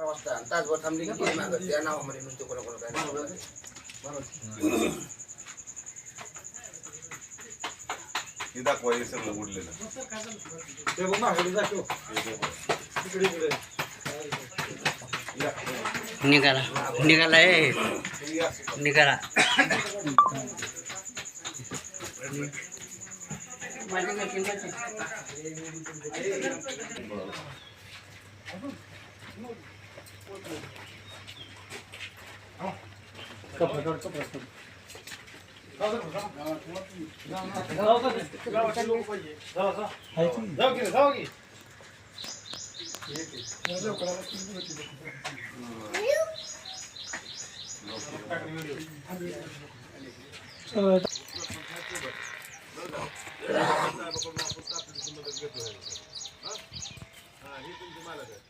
वाजता आणि तासभर थांबली की गेली मागं. त्या नावामध्ये नुसते कोणा कोणा काय नाव लागले. हे दाखवा हे सगळं उडलेलं निघाला निघाला ए निघाला लय गेले माझे काय पत्रीच राहिले सापडली नाही जाणार. हा, आपलं नाही, पत्री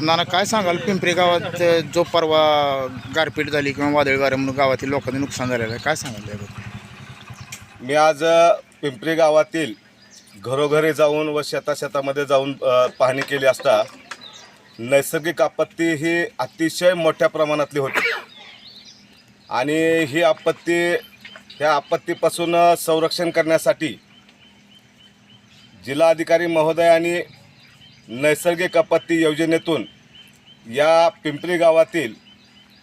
नाना काय सांगाल? पिंपरी गावात जो परवा गारपीट झाली किंवा वादळी वाऱ्यामुळे गावातील लोकांनी नुकसान झालेलं आहे काय सांगाल मी आज पिंपरी गावातील घरोघरी जाऊन व शेता शेतामध्ये जाऊन पाहणी केली असता नैसर्गिक आपत्ती ही अतिशय मोठ्या प्रमाणातली होती. आणि ही आपत्ती ह्या आपत्तीपासून संरक्षण करण्यासाठी जिल्हाधिकारी महोदयांनी नैसर्गिक आपत्ती योजनेतून या पिंपरी गावातील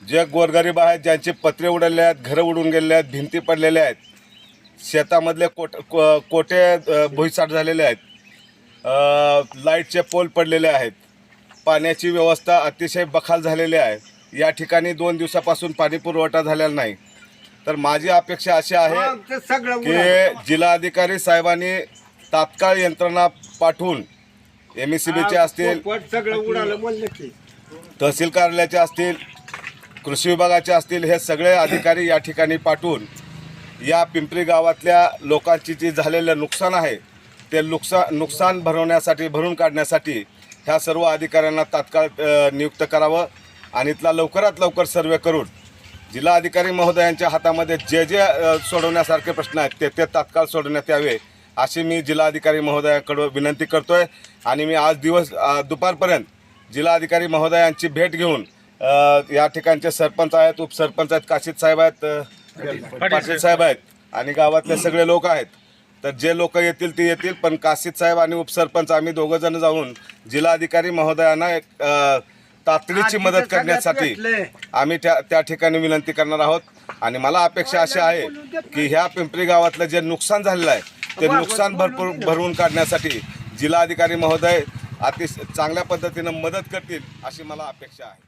जे गोरगरीब आहेत ज्यांचे पत्रे उडलेले आहेत घरं उडून गेलेले आहेत भिंती पडलेल्या आहेत शेतामधले कोट को कोटे अ, भुईसाट झालेले आहेत लाईटचे पोल पडलेले आहेत पाण्याची व्यवस्था अतिशय बखाल झालेली आहे. या ठिकाणी दोन दिवसापासून पाणी पुरवठा झालेला नाही. तर माझी अपेक्षा अशी आहे की जिल्हाधिकारी साहेबांनी तात्काळ यंत्रणा पाठवून एम एस सी बीचे असतील तहसील कार्यालयाचे असतील कृषी विभागाचे असतील हे सगळे अधिकारी या ठिकाणी पाठवून या पिंपरी गावातल्या लोकांची जी झालेलं नुकसान आहे ते नुकसान नुकसान भरवण्यासाठी भरून काढण्यासाठी ह्या सर्व अधिकाऱ्यांना तात्काळ नियुक्त करावं आणि इथला लवकरात लवकर सर्वे करून जिल्हाधिकारी महोदयांच्या हातामध्ये जे जे सोडवण्यासारखे प्रश्न आहेत ते ते तात्काळ सोडवण्यात यावे. अशी मी जिल्हाधिकारी महोदयाकडं विनंती करतोय. आणि मी आज दिवस दुपारपर्यंत जिल्हाधिकारी महोदयांची भेट घेऊन या ठिकाणचे सरपंच आहेत उपसरपंच आहेत काशीद साहेब आहेत पाटील साहेब आहेत आणि गावातले सगळे लोक आहेत. तर जे लोक येतील ते येतील पण काशीद साहेब आणि उपसरपंच आम्ही दोघं जण जाऊन जिल्हाधिकारी महोदयांना एक तातडीची मदत करण्यासाठी आम्ही त्या त्या ठिकाणी विनंती करणार आहोत. आणि मला अपेक्षा अशी आहे की ह्या पिंपरी गावातलं जे नुकसान झालेलं आहे ते नुकसान भरपूर भरवून काढण्यासाठी जिल्हाधिकारी महोदय अति चांगल्या पद्धतीनं मदत करतील अशी मला अपेक्षा आहे.